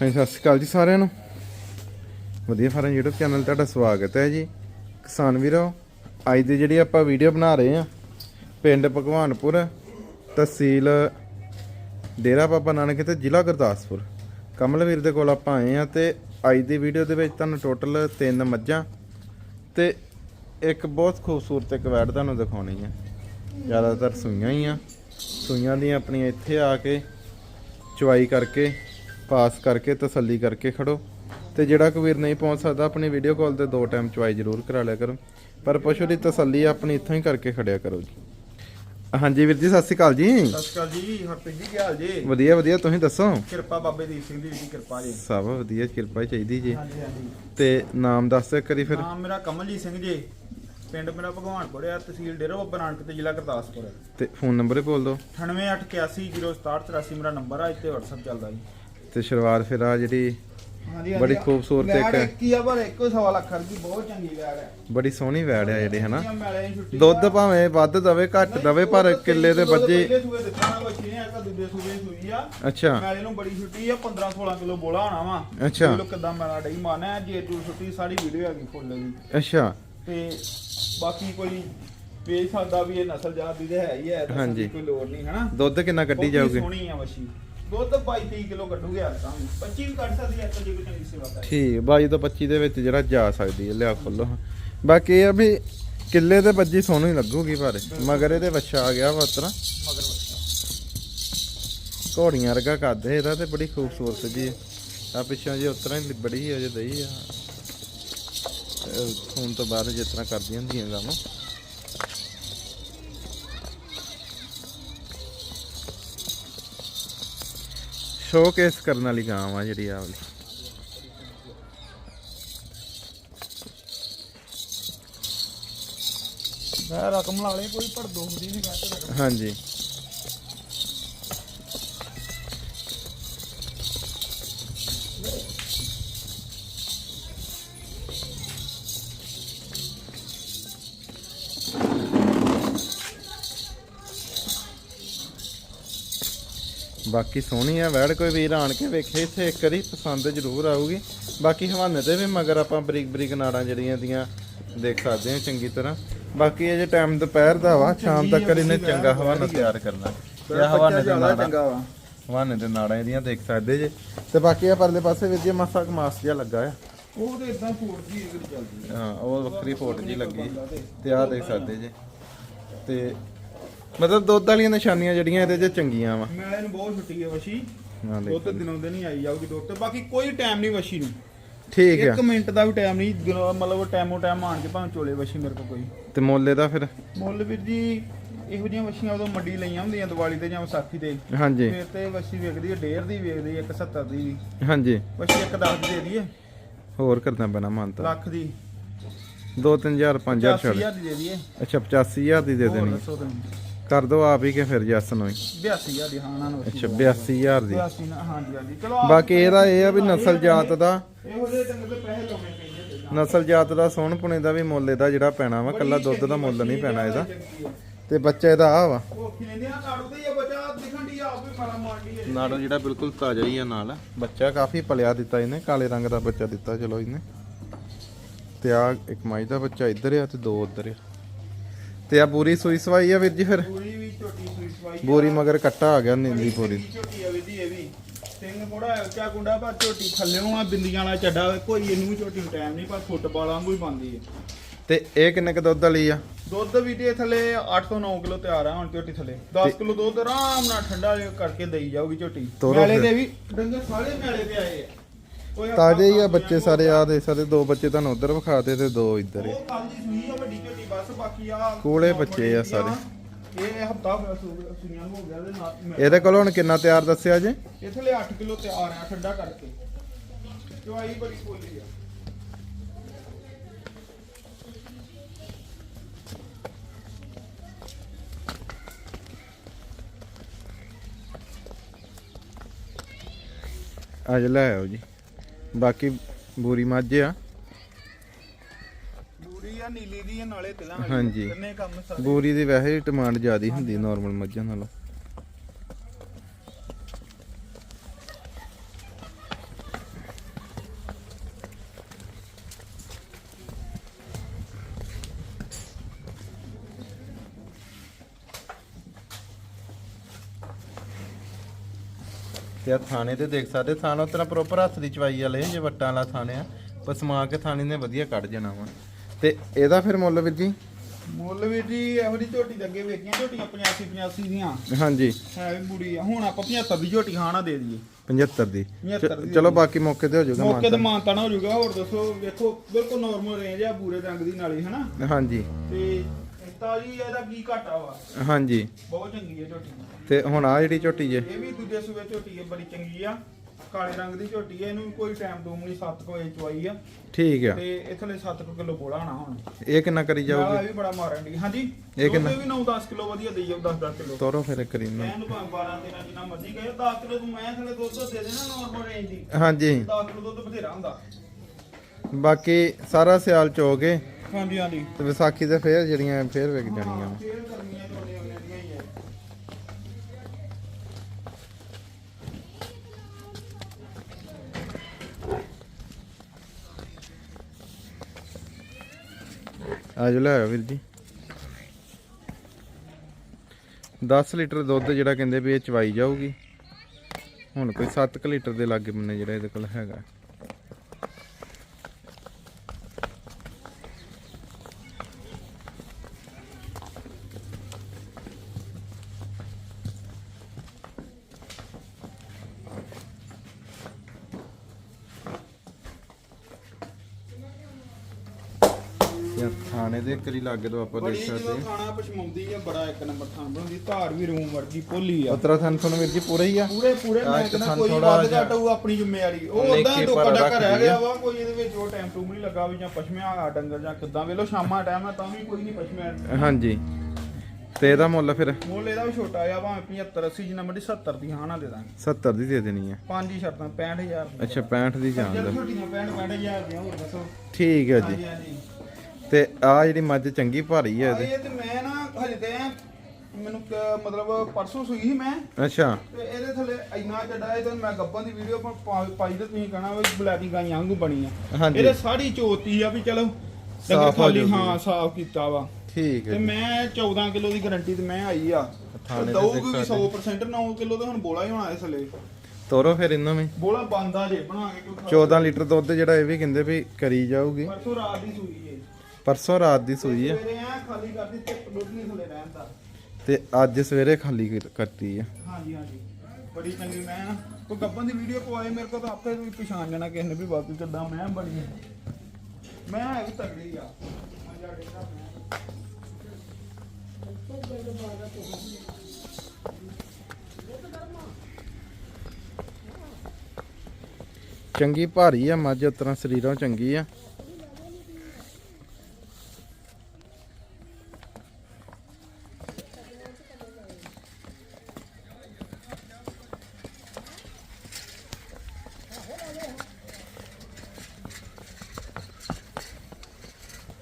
ਹਾਂਜੀ, ਸਤਿ ਸ਼੍ਰੀ ਅਕਾਲ ਜੀ ਸਾਰਿਆਂ ਨੂੰ। ਵਧੀਆ ਫਾਰਮ YouTube ਚੈਨਲ ਤੁਹਾਡਾ ਸਵਾਗਤ ਹੈ ਜੀ। ਕਿਸਾਨ ਵੀਰੋ, ਅੱਜ ਦੀ ਜਿਹੜੀ ਆਪਾਂ ਵੀਡੀਓ ਬਣਾ ਰਹੇ ਆ ਪਿੰਡ ਭਗਵਾਨਪੁਰ, ਤਹਿਸੀਲ ਡੇਰਾ ਬਾਬਾ ਨਾਨਕ ਤੇ ਜ਼ਿਲ੍ਹਾ ਗੁਰਦਾਸਪੁਰ। ਕਮਲਵੀਰ ਦੇ ਕੋਲ ਆਪਾਂ ਆਏ ਆ ਤੇ ਅੱਜ ਦੀ ਵੀਡੀਓ ਦੇ ਵਿੱਚ ਤੁਹਾਨੂੰ ਟੋਟਲ ਤਿੰਨ ਮੱਝਾਂ ਤੇ ਇੱਕ ਬਹੁਤ ਖੂਬਸੂਰਤ ਇੱਕ ਵੈੜ ਤੁਹਾਨੂੰ ਦਿਖਾਉਣੀ ਆ ਜ਼ਿਆਦਾਤਰ ਸੂਈਆਂ ਹੀ ਆ। ਸੂਈਆਂ ਦੀਆਂ ਆਪਣੀਆਂ ਇੱਥੇ ਆ ਕੇ ਚੁਆਈ ਕਰਕੇ ਪਾਸ ਕਰਕੇ ਤਸੱਲੀ ਕਰਕੇ ਖੜੋ। ਤੇ ਜਿਹੜਾ ਕੋਈ ਵੀਰ ਨਹੀਂ ਪਹੁੰਚ ਸਕਦਾ ਆਪਣੀ ਵੀਡੀਓ ਕਾਲ ਤੇ ਦੋ ਟਾਈਮ ਚੁਆਈ ਜ਼ਰੂਰ ਕਰਾ ਲਿਆ ਕਰੋ। ਪਰ ਪਸ਼ੂ ਦੀ ਤਸੱਲੀ ਆਪਣੀ ਇੱਥੋਂ ਹੀ ਕਰਕੇ ਖੜਿਆ ਕਰੋ ਜੀ। ਹਾਂਜੀ ਵੀਰ ਜੀ ਸਤਿ ਸ਼੍ਰੀ ਅਕਾਲ ਜੀ। ਸਤਿ ਸ਼੍ਰੀ ਅਕਾਲ ਜੀ ਹਰਪ੍ਰੀਤ ਜੀ ਕੀ ਹਾਲ ਜੀ? ਵਧੀਆ ਵਧੀਆ ਤੁਸੀਂ ਦੱਸੋ? ਕਿਰਪਾ ਬਾਬੇ ਦੀਪ ਸਿੰਘ ਦੀ ਕਿਰਪਾ ਜੀ। ਸਭ ਵਧੀਆ ਕਿਰਪਾ ਹੀ ਚਾਹੀਦੀ ਜੀ। ਹਾਂਜੀ ਹਾਂਜੀ। ਤੇ ਨਾਮ ਦੱਸ ਦਿਓ ਕਰੀ ਫਿਰ। ਨਾਮ ਮੇਰਾ ਕਮਲਜੀਤ ਸਿੰਘ ਜੀ। ਪਿੰਡ ਮੇਰਾ ਭਗਵਾਨਪੁਰ ਆ ਤਹਿਸੀਲ ਡੇਰਾ ਬਾਬਾ ਨਾਨਕ ਤੇ ਜ਼ਿਲ੍ਹਾ ਗੁਰਦਾਸਪੁਰ। ਤੇ ਫੋਨ ਨੰਬਰ ਹੀ ਬੋਲ ਦਿਓ। 98810783 ਮੇਰਾ ਨੰਬਰ ਆ ਇੱਥੇ WhatsApp ਚੱਲਦਾ ਜੀ। ਤੇ ਸ਼ੁਰੂਆਤ ਫਿਰ ਆ ਜਿਹੜੀ ਹਾਂਜੀ ਬੜੀ ਖੂਬਸੂਰਤ ਇੱਕ- ਹੀ ਆ ਪਰ ਇੱਕੋ ਸਵਾ ਲੱਖ ਰੁਪਏ ਬਹੁਤ ਚੰਗੀ ਵੈੜ ਹੈ। ਬੜੀ ਸੋਹਣੀ ਵੈੜ ਆ ਜਿਹੜੀ ਹਨਾ? ਦੀ ਦੁੱਧ ਭਾਵੇਂ ਵੱਧ ਦਵੇ ਘੱਟ ਦਵੇ ਪਰ ਕਿੱਲੇ ਦੇ ਬੱਜੇ ਪਹਿਲੇ ਸੂਏ ਦਿੱਤਾ ਨਾ ਬੱਚੀ ਨੇ ਇੱਕ ਦੂਜੇ ਸੂਏ ਸੂਈ ਆ। ਅੱਛਾ। ਮੈਲੇ ਨੂੰ ਬੜੀ ਛੁੱਟੀ ਆ 15 16 ਕਿਲੋ ਬੋਲਾ ਹੋਣਾ ਵਾ। ਅੱਛਾ। ਲੋਕ ਕਿਦਾਂ ਮੈਲਾ ਡਈ ਮਾਨਾ ਜੇ ਤੂੰ ਛੁੱਟੀ ਸਾਰੀ ਵੀਡੀਓ ਹੈਗੀ ਫੁੱਲ ਦੀ। ਅੱਛਾ। ਤੇ ਬਾਕੀ ਕੋਈ ਵੇਚ ਸਕਦਾ ਵੀ ਇਹ ਨਸਲ ਜਾਤ ਦੀ ਤੇ ਹੈ ਹੀ ਹੈ ਦੀ ਹਾਂਜੀ। ਕੋਈ ਲੋੜ ਨਹੀਂ ਹਨਾ? ਦੁੱਧ ਕਿੰਨਾ ਕੱਢੀ ਜਾਊਗੀ? ਸੋਹਣੀ ਆ ਵਸ਼ੀ ਦੁੱਧ 22 23 ਕਿਲੋ ਕੱਢੂਗੇ ਆ ਤਾਂ। 25 ਵੀ ਕੱਢ ਸਕਦੀ ਹੈ ਜੇ ਕੋਈ ਚੰਗੀ ਸੇਵਾ ਕਰੇ ਠੀਕ 22 ਤੋਂ 25 ਦੇ ਵਿੱਚ ਜਿਹੜਾ ਜਾ ਸਕਦੀ ਹੈ ਲਿਆ ਖੋਲੋ। ਬਾਕੀ ਇਹ ਆ ਵੀ ਕਿੱਲੇ ਤੇ ਬੱਜੀ ਸੋਹਣੀ ਲੱਗੂਗੀ ਪਰ ਮਗਰ ਇਹਦੇ ਵੱਛਾ ਆ ਗਿਆ ਵਾ ਉਤਰਾ ਮਗਰ ਘੋੜੀਆਂ ਵਰਗਾ ਇਹਦਾ ਤੇ ਬੜੀ ਖੂਬਸੂਰਤ ਜੀ। ਆ ਪਿੱਛੋਂ ਜੀ ਉਤਰਾ ਹੀ ਬੜੀ ਅਜੇ ਦਈ ਆ। ਹੁਣ ਤੋਂ ਬਾਅਦ ਜਿਸ ਤਰ੍ਹਾਂ ਕਰਦੀਆਂ ਹੁੰਦੀਆਂ ਕੰਮ ਸ਼ੋਕੇਸ ਕਰਨ ਵਾਲੀ ਗਾਂ ਆ ਜਿਹੜੀ ਆ ਵਾਲੀ। ਮੈਂ ਰਕਮ ਲਾ ਲਈ ਕੋਈ ਪਰ ਦੋਖਦੀ ਨਹੀਂ ਰਕਮ ਹਾਂਜੀ। ਬਾਕੀ ਸੋਹਣੀ ਆ ਵੈੜ ਕੋਈ ਵੀਰ ਆਣ ਕੇ ਵੇਖੇ ਇੱਥੇ ਇੱਕ ਵਾਰੀ ਪਸੰਦ ਜ਼ਰੂਰ ਆਊਗੀ। ਬਾਕੀ ਹਵਾਨੇ ਤੇ ਵੀ ਮਗਰ ਆਪਾਂ ਬਰੀਕ ਬਰੀਕ ਨਾੜਾਂ ਜਿਹੜੀਆਂ ਦੀਆਂ ਦੇਖ ਸਕਦੇ ਹਾਂ ਚੰਗੀ ਤਰ੍ਹਾਂ। ਬਾਕੀ ਇਹ ਜੇ ਟਾਈਮ ਦੁਪਹਿਰ ਦਾ ਵਾ ਸ਼ਾਮ ਤੱਕ ਇਹਨੇ ਚੰਗਾ ਹਵਾਨਾ ਤਿਆਰ ਕਰਨਾ। ਇਹ ਹਵਾਨੇ ਦੇ ਨਾੜਾਂ ਚੰਗਾ ਵਾ। ਹਵਾਨੇ ਦੇ ਨਾੜਾਂ ਇਹਦੀਆਂ ਦੇਖ ਸਕਦੇ ਜੇ। ਤੇ ਬਾਕੀ ਆ ਪਰਲੇ ਪਾਸੇ ਵੀਰ ਜੀ ਮਾਸਾ ਕਮਾਸ ਜਿਹਾ ਲੱਗਾ ਆ। ਉਹ ਤੇ ਇਦਾਂ ਫੋੜ ਜੀ ਚੱਲਦੀ ਹਾਂ ਉਹ ਵੱਖਰੀ ਫੋਟ ਜੀ ਲੱਗੀ। ਤੇ ਆਹ ਦੇਖ ਸਕਦੇ ਜੇ। ਤੇ ਮਤਲਬ ਦੁੱਧ ਵਾਲੀਆਂ ਨਿਸ਼ਾਨੀਆਂ ਜਿਹੜੀਆਂ ਇਹਦੇ 'ਚ ਚੰਗੀਆਂ ਵਾ। ਮੈਲੇ ਨੂੰ ਬਹੁਤ ਛੁੱਟੀ ਹੈ ਵਸ਼ੀ। ਹਾਂ ਦੁੱਧ ਦੇਖ ਦਿਨੋਂ ਦਿਨ ਹੀ ਆਈ ਜਾਊਗੀ ਦੁੱਧ। ਤੇ ਬਾਕੀ ਕੋਈ ਟਾਈਮ ਨਹੀਂ ਵਸ਼ੀ ਨੂੰ। ਠੀਕ ਆ। ਇੱਕ ਮਿੰਟ ਦਾ ਵੀ ਟਾਈਮ ਨਹੀਂ ਦਿਨੋਂ- ਮਤਲਬ ਟਾਈਮੋ ਟਾਈਮ ਆਣ ਕੇ ਭਾਵੇਂ ਚੋਲੇ ਵਸ਼ੀ ਮੇਰੇ ਕੋਲ ਕੋਈ। ਤੇ ਮੁੱਲ ਇਹਦਾ ਫਿਰ? ਮੁੱਲ ਵੀਰ ਜੀ ਇਹੋ ਜਿਹੀਆਂ ਵਸ਼ੀਆਂ ਉਦੋਂ ਮੰਡੀ ਲਈਆਂ ਹੁੰਦੀਆਂ ਦੀਵਾਲੀ ਤੇ ਜਾਂ ਵਿਸਾਖੀ ਤੇ। ਹਾਂਜੀ। ਫਿਰ ਤੇ ਵਸ਼ੀ ਵੇਚਦੀ ਹੈ ਡੇਢ ਦੀ ਵੇਚਦੀ ਹੈ 170 ਦੀ ਵੀ। ਹਾਂਜੀ। ਵਸ਼ੀ ਇੱਕ 10 ਦੀ ਦੇ ਦਈਏ। ਹੋਰ ਕਰਨਾ ਪੈਣਾ ਮੰਨਤਾ। ਲੱਖ ਦੀ। 2-3000 5000 ਛੱਡ। 80000 ਦੀ ਦੇ ਦਈਏ। ਅੱਛਾ 85000 ਦੀ ਦੇ ਦੇਣੀ। ਕਰ ਦੋ ਆਪ ਹੀ ਕਿ ਫਿਰ ਜੱਸ ਨੂੰ ਹੀ 82000 ਦੀ ਹਾਂ ਨਾ ਨੂੰ ਅੱਛਾ 82000 ਦੀ। 82 ਨਾ ਹਾਂਜੀ ਹਾਂਜੀ ਚਲੋ ਆਪ- ਬਾਕੀ ਇਹਦਾ ਇਹ ਆ ਵੀ ਨਸਲ ਜਾਤ ਦਾ। ਇਹੋ ਜਿਹੇ ਡੰਗਰ ਤੇ ਪੈਸੇ ਲਾਉਣੇ ਪੈਂਦੇ ਨੇ। ਨਸਲ ਜਾਤ ਦਾ ਸੋਹਣ ਪੁਣੇ ਦਾ ਵੀ ਮੁੱਲ ਇਹਦਾ ਜਿਹੜਾ ਪੈਣਾ ਵਾ ਕੱਲਾ ਦੁੱਧ ਦਾ ਮੁੱਲ ਨਹੀਂ ਪੈਣਾ ਇਹਦਾ। ਤੇ ਬੱਚਾ ਇਹਦਾ ਆ ਵਾ। ਉਹ ਖਿਲੇਂਦੇ ਆ ਕਾੜੂ ਤੇ ਇਹ ਬੱਚਾ ਦਿਖਣ ਦੀ ਆਪ ਵੀ ਮਾਰਾ ਮਾਰਦੀ ਹੈ ਨਾੜੋ ਜਿਹੜਾ ਬਿਲਕੁਲ ਤਾਜ਼ਾ ਹੀ ਆ ਨਾਲ। ਬੱਚਾ ਕਾਫੀ ਪਲਿਆ ਦਿੱਤਾ ਇਹਨੇ ਕਾਲੇ ਰੰਗ ਦਾ ਬੱਚਾ ਦਿੱਤਾ ਚਲੋ ਇਹਨੇ। ਤੇ ਆ ਇੱਕ ਮਾਈ ਦਾ ਬੱਚਾ ਇੱਧਰ ਆ ਤੇ ਦੋ ਉੱਧਰ ਆ। ਤੇ ਆ ਪੂਰੀ ਸੂਈ ਸਵਾਈ ਆ ਵੀਰ ਜੀ ਫਿਰ? ਪੂਰੀ ਵੀ ਝੋਟੀ ਸੂਈ ਸਵਾਈ ਬੋਰੀ ਮਗਰ ਕੱਟਾ ਆ ਗਿਆ ਨੀਲੀ ਪੂਰੀ। ਝੋਟੀ ਆ ਵੀਦੀ ਇਹ ਵੀ। ਸਿੰਘ ਥੋੜਾ ਉੱਚਾ ਗੁੰਡਾ ਪਰ ਝੋਟੀ ਥੱਲੇੋਂ ਆ ਬਿੰਦੀਆਂ ਵਾਲਾ ਚੱਡਾ। ਕੋਈ ਇਹਨੂੰ ਵੀ ਝੋਟੀ ਨੂੰ ਟਾਈਮ ਨਹੀਂ ਪਰ ਫੁੱਟਬਾਲ ਵਾਂਗੂ ਹੀ ਬੰਦੀ ਹੈ। ਤੇ ਇਹ ਕਿੰਨੇ ਕ ਦੁੱਧ ਵਾਲੀ ਆ? ਦੁੱਧ ਵੀ ਦੇ ਥੱਲੇ 8 ਤੋਂ 9 ਕਿਲੋ ਤਿਆਰ ਆ ਹੁਣ ਝੋਟੀ ਥੱਲੇ। 10 ਕਿਲੋ ਦੁੱਧ ਆਰਾਮ ਨਾਲ ਠੰਡਾ ਕਰਕੇ ਦੇਈ ਜਾਊਗੀ ਝੋਟੀ। ਤੋਰੋ ਮੈਲੇ ਫਿਰ। ਦੇ ਵੀ ਡੰਗਰ ਸਾਰੇ ਮੈਲੇ ਤੇ ਆਏ ਆ। ਤਾਜ਼ੇ ਹੀ ਆ ਬੱਚੇ ਸਾਰੇ ਆ ਦੇ ਸਾਰੇ ਦੋ ਬੱਚੇ ਤੁਹਾਨੂੰ ਉਧਰ ਵਿਖਾਤੇ ਤੇ ਦੋ ਇੱਧਰ ਉਹ ਕੱਲ ਦੀ ਸੂਈ ਆ ਵੱਡੀ ਝੋਟੀ ਬਸ ਬਾਕੀ ਆ। ਕੋਲੇ ਬੱਚੇ ਆ ਸਾਰੇ। ਇਹ ਹਫਤਾ ਸੁਈਆਂ ਨੂੰ ਹੋ ਗਿਆ ਤੇ ਨਾਲ ਇਹਦੇ ਕੋਲ ਹੁਣ ਕਿੰਨਾ ਤਿਆਰ ਦੱਸਿਆ ਜੇ? ਇਹ ਥੱਲੇ 8 ਕਿਲੋ ਤਿਆਰ ਆ ਠੰਡਾ ਕਰਕੇ। ਚਵਾਈ ਬੜੀ ਕੋਲੀ ਆ। ਅੱਜ ਲੈ ਆਓ ਜੀ। ਬਾਕੀ ਬੂਰੀ ਮੱਝ ਆ। ਦੂਰੀ ਆ ਨੀਲੀ ਦੀ ਆ ਨਾਲੇ ਤਿਲਾਂ ਵਾਲੀ। ਹਾਂਜੀ। ਤਿੰਨੇ ਕੰਮ ਸਾਰੇ। ਬੂਰੀ ਦੀ ਵੈਸੇ ਡਿਮਾਂਡ ਜ਼ਿਆਦੀ ਹੁੰਦੀ ਨਾਰਮਲ ਮੱਝਾਂ ਨਾਲੋਂ। ਤੇ ਆ ਥਾਣੇ ਤੇ ਦੇਖ ਸਕਦੇ ਥਾਣਾ ਉਤਰਾ ਪ੍ਰੋਪਰ ਹੱਥ ਦੀ ਚਵਾਈ ਵਾਲੇ ਜੇ ਵੱਟਾਂ ਵਾਲਾ ਥਾਣੇ ਆ। ਪਰ ਸਮਾ ਕੇ ਥਾਣੇ ਨੇ ਵਧੀਆ ਕੱਢ ਜਾਣਾ ਵਾ। ਤੇ ਇਹਦਾ ਫਿਰ ਮੁੱਲ ਵੀਰ ਜੀ? ਮੁੱਲ ਵੀਰ ਜੀ ਇਹੋ ਜਿਹੀ ਝੋਟੀ ਦੇ ਅੱਗੇ ਵੇਖੀਆਂ ਝੋਟੀਆਂ 85 85 ਦੀਆਂ। ਹਾਂਜੀ। ਹੈ ਵੀ ਬੁੜੀ ਆ। ਹੁਣ ਆਪਾਂ 75 ਦੀ ਝੋਟੀ ਖਾਣਾ ਦੇ ਦਈਏ। 75 ਦੀ। 75 ਦੀ। ਚਲੋ ਬਾਕੀ ਮੌਕੇ ਤੇ ਹੋ ਜਾਊਗਾ ਮੌਕੇ ਤੇ ਮਾਨਤਾ। ਨਾ ਹੋ ਜਾਊਗਾ। ਹੋਰ ਦੱਸੋ ਵੇਖੋ ਬਿਲਕੁਲ ਨਾਰਮਲ ਰੇਂਜ ਆ ਬੂਰੇ ਰੰਗ ਦੀ ਨਾਲੀ ਹਨਾ? ਹਾਂਜੀ। ਤੇ ਤਾਜੀ ਇਹਦਾ ਕੀ ਘਾਟਾ ਵਾ? ਹਾਂਜੀ। ਬਹੁਤ ਚੰਗੀ ਹੈ ਝੋਟੀ। ਤੇ ਹੁਣ ਆ ਜਿਹੜੀ ਝੋਟੀ ਜੇ। ਇਹ ਵੀ ਦੂਜੇ ਸੂਏ ਝੋਟੀ ਹੈ ਬੜੀ ਚੰਗੀ ਆ। ਕਾਲੇ ਰੰਗ ਦੀ ਝੋਟੀ ਹੈ ਇਹਨੂੰ ਕੋਈ ਟਾਈਮ ਦੂਮ ਨਹੀਂ 7 ਵਜੇ ਚਵਾਈ ਆ। ਠੀਕ ਆ। ਤੇ ਇਥਲੇ 7 ਕਿਲੋ ਬੋਲਾ ਆਣਾ ਹੁਣ। ਇਹ ਕਿੰਨਾ ਕਰੀ ਜਾਊਗੀ? ਇਹ ਵੀ ਬੜਾ ਮਾਰਨ ਦੀ ਹਾਂਜੀ? ਇਹ ਕਿੰਨਾ? ਵੀ 9-10 ਕਿਲੋ ਵਧੀਆ ਦੇਈ ਜਾਊ 10-10 ਕਿਲੋ। ਤੋਰੋ ਫਿਰ ਕਰੀ ਨੂੰ ਮੈਂ ਨੂੰ ਭਾਵੇਂ 12 13 ਜਿੰਨਾ ਮਰਜ਼ੀ ਕਹੇ 10 ਕਿਲੋ ਤੂੰ ਮੈਂ ਥਲੇ ਦੁੱਧ ਦੇ ਦੇਣਾ ਨਾਰਮਲ ਰੇਂਜ ਦੀ। ਹਾਂਜੀ। 10 ਕਿਲੋ ਦੁੱਧ ਬਥੇਰਾ ਹੁੰਦਾ। ਬਾਕੀ ਸਾਰਾ ਸਿਆਲ ਚੋਗੇ ਹਾਂਜੀ ਹਾਂਜੀ। ਤੇ ਵਿਸਾਖੀ ਤੇ ਫੇਰ ਜਿਹੜੀਆਂ ਫੇਰ ਵਿਕ ਜਾਣੀਆਂ। ਫੇਰ ਝੋਨੇ ਆਉਣੇ ਦੀਆਂ ਹੀ ਹੈ ਆ ਜੋ ਲੈ ਵੀਰ ਜੀ। 10 ਲੀਟਰ ਦੁੱਧ ਜਿਹੜਾ ਕਹਿੰਦੇ ਵੀ ਇਹ ਚਵਾਈ ਜਾਊਗੀ। ਹੁਣ ਕੋਈ 7 ਲੀਟਰ ਦੇ ਲਾਗੇ ਬੰਨੇ ਜਿਹੜਾ ਇਹਦੇ ਕੋਲ ਹੈਗਾ। ਯਾ ਥਾਣੇ ਦੇ ਕਰੀ ਲਾਗੇ ਤੋਂ ਆਪਾਂ ਬੜੀ ਦੇਖ ਜਦੋਂ ਸਕਦੇ ਖਾਣਾ ਪਛਮਾਉਂਦੀ ਆ ਬੜਾ ਇੱਕ ਨੰਬਰ ਥਾਂ ਬਣਦੀ ਧਾਰ ਵੀ ਰੂਮ ਵਰਗੀ ਪੋਲੀ ਆ। ਉਤਰਾਖੰਡ ਤੁਹਾਨੂੰ ਵੀਰ ਜੀ ਪੂਰਾ ਹੀ ਆ। ਪੂਰੇ ਪੂਰੇ ਆਹ ਮੈਂ ਇੱਕ ਕਹਿੰਦਾ ਕੋਈ ਥੋੜ੍ਹਾ ਵੱਧ ਜਿਹਾ ਘੱਟ ਆਪਣੀ ਜ਼ਿੰਮੇਵਾਰੀ। ਉਹ ਉਦਾਂ ਕੇ ਪਰ ਰਹਿ ਰੱਖਦੀ ਗਿਆ। ਵਾ ਕੋਈ ਇਹਦੇ ਵਿੱਚ ਉਹ ਟਾਈਮ ਟੂਮ ਨਹੀਂ ਲੱਗਾ ਵੀ ਜਾਂ ਪਛਮਿਆ ਆ ਡੰਗਰ ਜਾਂ ਕਿੱਦਾਂ ਵੇਲੋ ਸ਼ਾਮਾਂ ਟਾਈਮ ਆ ਤਾਂ ਵੀ ਕੋਈ ਨਹੀਂ ਪਛਮਿਆ। ਹਾਂਜੀ। ਤੇ ਇਹਦਾ ਮੁੱਲ ਫਿਰ? ਮੁੱਲ ਇਹਦਾ ਵੀ ਛੋਟਾ ਆ ਭਾਵੇਂ 75 80 ਜਿੰਨਾ ਮਰਜ਼ੀ 70 ਦੀ ਹਾਂ ਨਾ ਦੇ ਦਾਂਗੇ। 70 ਦੀ ਦੇ ਦੇਣੀ ਆ। ਪੰਜ ਹੀ ਸ਼ਰਤਾਂ 65000 ਅੱਛਾ 65 ਦੀ ਜਾਣ ਦਾ। ਛੋਟੀਆਂ 65 65000 ਦੀਆਂ ਹੋਰ ਦੱਸੋ। ਠੀਕ ਹੈ ਜੀ। ਹਾਂਜੀ ਹਾਂਜੀ। ਤੇ ਆ ਜਿਹੜੀ ਮੱਝ ਚੰਗੀ ਭਾਰੀ ਹੈ ਇਹਦੀ। ਇਹ ਤੇ ਮੈਂ ਨਾ ਹਜੇ ਤੇ ਮੈਨੂੰ ਕ- ਮਤਲਬ ਪਰਸੋਂ ਸੂਈ ਸੀ ਮੈਂ। ਅੱਛਾ। ਤੇ ਇਹਦੇ ਥੱਲੇ ਇੰਨਾ ਚੱਡਾ ਇਹ ਤਾਂ ਮੈਂ ਗੱਬਾਂ ਦੀ ਵੀਡੀਓ ਪਾਈ ਤੇ ਤੁਸੀਂ ਕਹਣਾ ਵੀ ਬਲੈਕੀ ਗਾਈਆਂ ਵਾਂਗੂ ਬਣੀ ਆ। ਹਾਂਜੀ। ਇਹਦੇ ਸਾਰੀ ਚੋਤੀ ਆ ਵੀ ਚਲੋ ਸਾਫ਼ ਹੋ ਖਾਲੀ ਜਾਊਗੀ। ਹਾਂ ਸਾਫ਼ ਕੀਤਾ ਵਾ। ਠੀਕ ਤੇ ਹੈ ਜੀ। ਮੈਂ 14 ਕਿਲੋ ਦੀ ਗਾਰੰਟੀ ਤੇ ਮੈਂ ਆਈ ਆ। ਥਾਣੇ ਤੇ ਦਊਗੀ ਵੀ ਸਕਦੇ। 100% 9 ਕਿਲੋ ਤੇ ਹੁਣ ਬੋਲਾ ਹੀ ਹੋਣਾ ਇਸ ਲਈ ਤੋਰੋ ਫਿਰ ਇਹਨਾਂ ਵੀ। ਬੋਲਾ ਬੰਦਾ ਜੇ ਬਣਾ ਕੇ ਕਿਉਂ 14 ਲੀਟਰ ਦੁੱਧ ਜਿਹੜਾ ਇਹ ਵੀ ਕਹਿੰਦੇ ਵੀ ਕਰੀ ਜਾਊਗੀ। ਪਰਸੋਂ ਰਾਤ ਦੀ ਸੂਈ ਪਰਸੋਂ ਰਾਤ ਦੀ ਸੂਈ ਆ। ਖਾਲੀ ਤੇ ਦੁੱਧ ਨਹੀਂ ਥੱਲੇ ਰਹਿੰਦਾ ਤੇ ਅੱਜ ਸਵੇਰੇ ਖਾਲੀ ਕਰ- ਕਰਤੀ ਆ। ਹਾਂਜੀ ਹਾਂਜੀ। ਬੜੀ ਚੰਗੀ ਮੈਂ ਨਾ ਕੋਈ ਗੱਬਾਂ ਦੀ ਵੀਡੀਓ ਪਵਾਏ ਮੇਰੇ ਕੋਲ ਤਾਂ ਆਪੇ ਵੀ ਪਛਾਣ ਜਾਣਾ ਕਿਸੇ ਨੇ ਵੀ ਬਾਕੀ ਕਿੱਦਾਂ ਮੈਂ ਬਣੀ ਹੈ। ਮੈਂ ਹੈ ਵੀ ਤਗੜੀ ਆ। ਆ ਜਾ ਡੇਰਾ ਮੈਂ। ਚੰਗੀ ਭਾਰੀ ਆ ਮੱਝ ਉਤਰਾ ਸਰੀਰੋਂ ਚੰਗੀ ਆ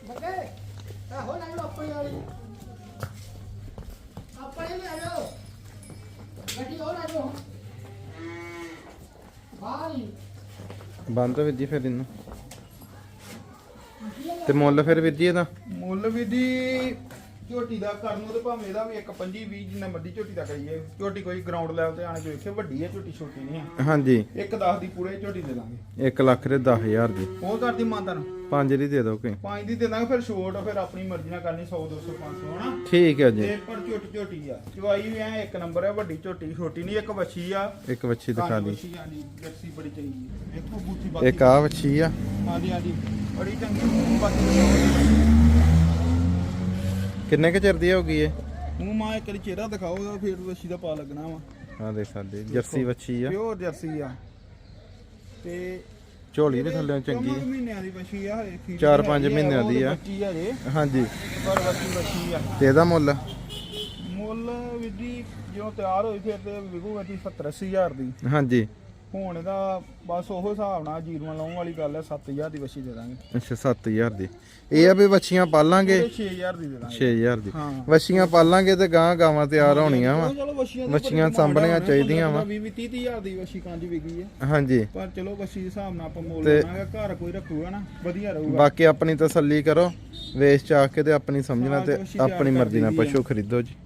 ਮਗੇ ਆਹੋ ਲੈ ਲਓ ਆਪਣੀ ਵਾਲੀ ਆਪਣੇ ਲੈ ਲਓ ਗੱਡੀ ਹੋਰ ਲੈ ਲਓ ਬਾਹਰੀ ਬੰਦ ਵੀਰ ਜੀ ਫਿਰ ਇਹਨੂੰ। ਤੇ ਮੁੱਲ ਫਿਰ ਵੀਰ ਜੀ ਇਹਦਾ? ਮੁੱਲ ਵੀ ਦੀ ਝੋਟੀ ਦਾ ਕਰਨ ਨੂੰ ਤੇ ਭਾਵੇਂ ਇਹਦਾ ਵੀ ਇੱਕ 25 20 ਜਿੰਨਾ ਮੱਦੀ ਝੋਟੀ ਦਾ ਕਰੀਏ। ਝੋਟੀ ਕੋਈ ਗਰਾਊਂਡ ਲੈਵਲ ਤੇ ਆਣ ਕੇ ਵੇਖੇ ਵੱਡੀ ਹੈ ਝੋਟੀ ਛੋਟੀ ਨਹੀਂ ਆ ਹਾਂਜੀ। ਇੱਕ 10 ਦੀ ਪੂਰੇ ਝੋਟੀ ਦੇ ਦਾਂਗੇ। 1 ਲੱਖ ਦੇ 10000 ਦੀ। ਉਹ ਕਰਦੀ ਮਾਨਤਾ ਨੂੰ? ਪੰਜ ਦੀ ਦੇ ਦਿਓ ਕਿ ਪੰਜ ਦੀ ਦੇ ਦਾਂਗੇ ਫਿਰ ਛੋਟ ਫਿਰ ਆਪਣੀ ਮਰਜ਼ੀ ਨਾਲ ਕਰਨੀ 100 200 500 ਹਨਾ? ਠੀਕ ਹੈ ਜੀ। ਤੇ ਪਰ ਝੋਟੀ ਝੋਟੀ ਆ। ਚਵਾਈ ਵੀ ਐ ਇੱਕ ਨੰਬਰ ਆ ਵੱਡੀ ਝੋਟੀ ਛੋਟੀ ਨਹੀਂ ਇੱਕ ਵੱਛੀ ਆ। ਇੱਕ ਵੱਛੀ ਦਿਖਾ ਦੀ ਵੱਛੀ ਆ ਜੀ ਜਰਸੀ ਬੜੀ ਚੰਗੀ ਹੈ ਇੱਥੋਂ ਬੂਥੀ ਬਾਕੀ ਇੱਕ ਆ ਵੱਛੀ ਆ। ਹਾਂਜੀ ਹਾਂਜੀ ਬੜੀ ਚੰਗੀ ਬਾਕੀ ਕਿੰਨੇ ਕੁ ਚਿਰ ਦੀ ਹੋਗੀ ਇਹ ਮੂੰਹ ਮਾਂ ਇੱਕ ਵਾਰੀ ਚਿਹਰਾ ਦਿਖਾਓ ਫਿਰ ਵੱਛੀ ਦਾ ਪਾ ਲੱਗਣਾ ਵਾ। ਆ ਦੇਖ ਸਕਦੇ ਜਰਸੀ ਵੱਛੀ ਆ। ਪਿਓਰ ਜਰਸੀ ਆ। ਤੇ ਝੋਲੀ ਵੀ ਥੱਲੇ ਚੰਗੀ। ਮਹੀਨਿਆਂ ਦੀ ਆ ਚਾਰ ਪੰਜ ਆ, ਮਹੀਨਿਆਂ ਦੀ ਆ। ਬੱਚੀ ਆ ਜੇ ਹਾਂਜੀ। ਪਰ ਆ। ਤੇ ਇਹਦਾ ਮੁੱਲ? ਮੁੱਲ ਵਿਧੀ ਜਦੋਂ ਤਿਆਰ ਹੋਈ ਫਿਰ ਤੇ ਵਿਕੂਗਾ ਜੀ 70 ਹਜ਼ਾਰ ਦੀ। ਹਾਂਜੀ। ਹੁਣ ਇਹਦਾ ਬਸ ਉਹ ਹਿਸਾਬ ਨਾਲ ਜੀਰੂਆਂ ਲਾਉਣ ਵਾਲੀ ਗੱਲ ਹੈ 7000 ਦੀ ਵੱਛੀ ਦੇ ਦਾਂਗੇ। ਅੱਛਾ 7000 ਦੀ। ਇਹ ਆ ਵੀ ਵੱਛੀਆਂ ਪਾਲਾਂਗੇ? ਇਹ 6000 ਦੀ ਦੇ ਦਾਂਗੇ। 6000 ਦੀ। ਹਾਂ। ਵੱਛੀਆਂ ਪਾਲਾਂਗੇ ਤੇ ਗਾਂ ਗਾਵਾਂ ਤਿਆਰ ਹੋਣੀਆਂ ਵਾ। ਚਲੋ ਵੱਛੀਆਂ ਵੱਛੀਆਂ ਸਾਂਭਣੀਆਂ ਚਾਹੀਦੀਆਂ ਵਾ। 20 30000 ਦੀ ਵੱਛੀ ਕੰਜ ਵਿਕੀ ਹੈ। ਹਾਂਜੀ। ਪਰ ਚਲੋ ਵੱਛੀ ਦੇ ਹਿਸਾਬ ਨਾਲ ਆਪਾਂ ਮੁੱਲ ਤੇ- ਲਾਵਾਂਗੇ ਘਰ ਕੋਈ ਰੱਖੂਗਾ ਨਾ ਵਧੀਆ ਰਹੂਗਾ। ਬਾਕੀ ਆਪਣੀ ਤਸੱਲੀ ਕਰੋ ਵੇਚ ਚਾਹ ਕੇ ਤੇ ਆਪਣੀ ਸਮਝਣਾ ਤੇ ਆਪਣੀ ਮਰਜ਼ੀ ਨਾਲ। ਪਸ਼ੂ ਖਰੀਦੋ ਜੀ।